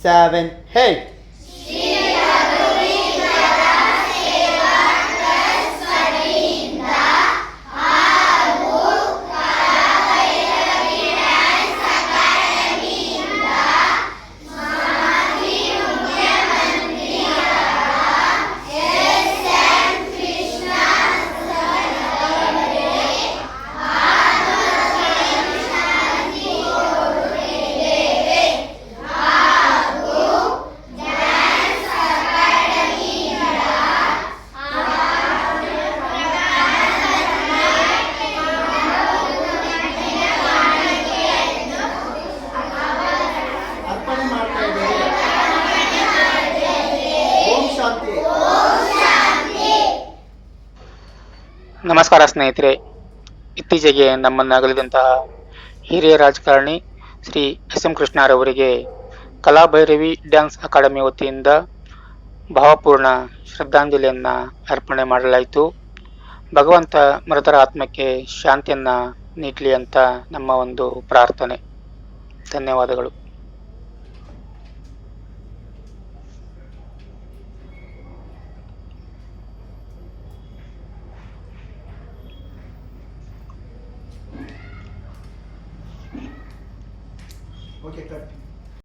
seven, eight. ನಮಸ್ಕಾರ ಸ್ನೇಹಿತರೆ. ಇತ್ತೀಚೆಗೆ ನಮ್ಮನ್ನು ಅಗಲಿದಂತಹ ಹಿರಿಯ ರಾಜಕಾರಣಿ ಶ್ರೀ ಎಸ್ ಎಂ ಕೃಷ್ಣರವರಿಗೆ ಕಲಾಭೈರವಿ ಡ್ಯಾನ್ಸ್ ಅಕಾಡೆಮಿ ವತಿಯಿಂದ ಭಾವಪೂರ್ಣ ಶ್ರದ್ಧಾಂಜಲಿಯನ್ನು ಅರ್ಪಣೆ ಮಾಡಲಾಯಿತು. ಭಗವಂತ ಮೃತರ ಆತ್ಮಕ್ಕೆ ಶಾಂತಿಯನ್ನು ನೀಡಲಿ ಅಂತ ನಮ್ಮ ಒಂದು ಪ್ರಾರ್ಥನೆ. ಧನ್ಯವಾದಗಳು. Okay cut